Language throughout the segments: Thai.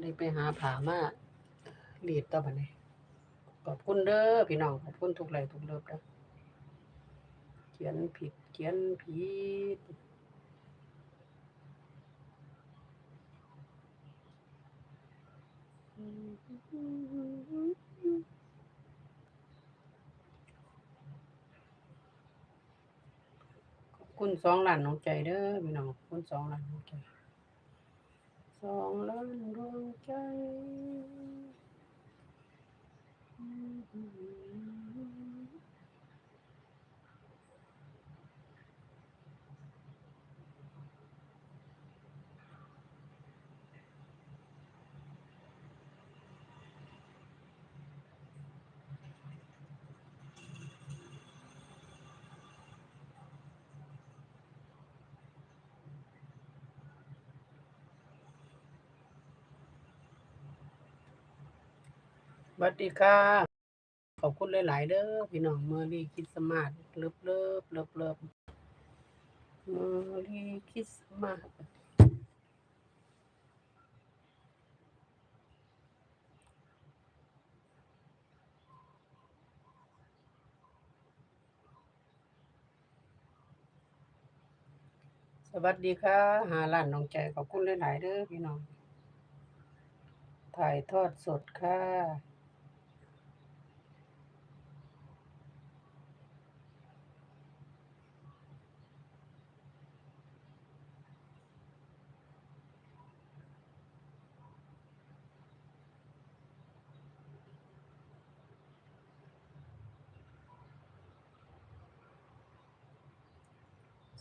ได้ไปหาผามารีดต่อบันี้ขอบคุณเด้อพี่น้องขอบคุณทุกไลทุกเลิฟเด้อเขียนผิดเขียนผิดขอบคุณสองหลานน้องใจเด้อพี่น้องขอบคุณสองหลานน้องใจ สองล้านดวงใจ วัสดีค่ะ ขอบคุณหลาย ๆเด้อพี่น้องเมอรี่คริสต์มาสเลิฟเลิฟเลิฟเลิฟเมอรี่คริสต์มาสสวัสดีค่ะ หาล้านน้องใจขอบคุณหลาย ๆเด้อพี่น้อง ถ่ายทอดสดค่ะ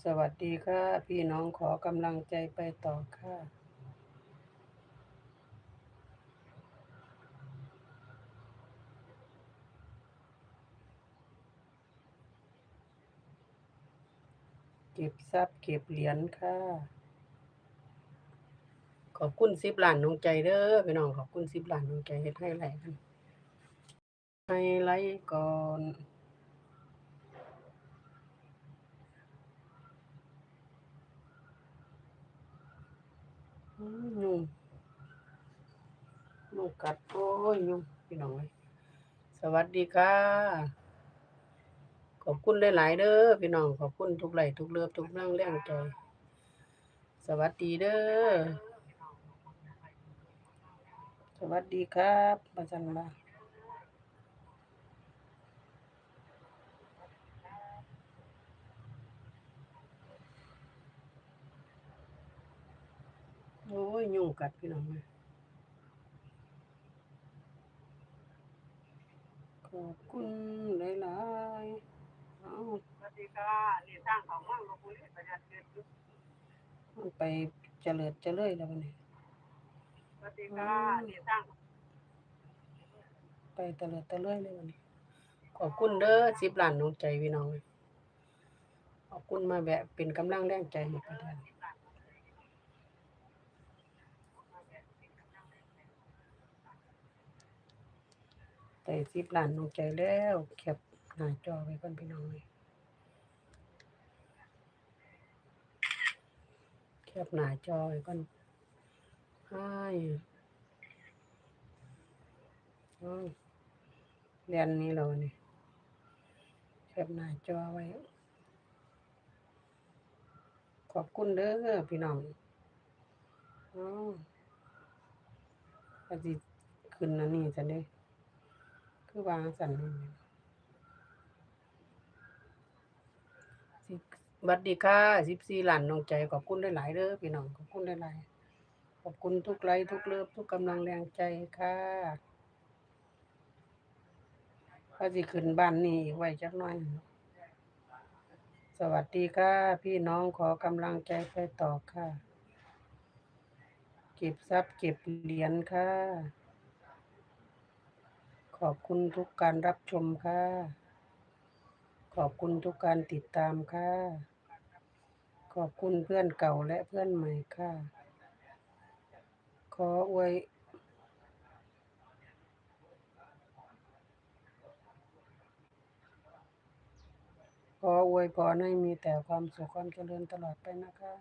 สวัสดีค่ะ พี่น้องขอกำลังใจไปต่อค่ะ เก็บทรัพย์เก็บเหรียญค่ะ ขอบคุณสิบล้านน้องใจเด้อพี่น้องขอบคุณสิบล้านน้องใจเฮ็ดให้ไหลท์กันให้ไหลท์ก่อน ยุงยุงกัดโอ้ยยุงพี่น้องเลยสวัสดีค่ะ ขอบคุณหลาย ๆ เด้อพี่น้อง ขอบคุณทุกไลค์ทุกเลือบทุกเรื่องเรงใจสวัสดีเด้อ สวัสดีครับมาจันมา โอ้ยยุงกัดพี่น้องเอ้ยขอบคุณหลายๆเอาสวัสดีค่ะนี่สร้างของเมืองลพบุรีประหยัดเงินอยู่มันไปเจริญเจริญแล้วบัดนี้ สวัสดีค่ะนี่สร้างไปเตลิดเตะเลื่อยเลยวันนี้ ขอบคุณเด้อสิบล้านน้องใจพี่น้องขอบคุณมาแบบเป็นกำลังแรงใจให้ประเทศ แต่สิบล้านน้องใจแล้วแคปหน้าจอไว้ก่อนพี่น้องเลยแคปหน้าจอไว้ก่อนให้อ้าวเรียนนี้เรานี่แคปหน้าจอไว้ ขอบคุณเด้อพี่น้องอ๋อก็สิขึ้นอันนี้จันเด้ คือวางสันนี่สิบัดดีค่ะสิบสี่ล้านน้องใจขอบคุณหลายๆเด้อพี่น้องขอบคุณหลายๆขอบคุณทุกไลค์ทุกเลิฟทุกกำลังแรงใจค่ะก็สิขึ้นบ้านนี้อีกไว้จักหน่อย สวัสดีค่ะ พี่น้องขอกำลังใจไปต่อค่ะ เก็บทรัพย์เก็บเหรียญค่ะ ขอบคุณทุกการรับชมค่ะ ขอบคุณทุกการติดตามค่ะ ขอบคุณเพื่อนเก่าและเพื่อนใหม่ค่ะ ขออวยขออวยพรให้มีแต่ความสุขความเจริญตลอดไปนะคะ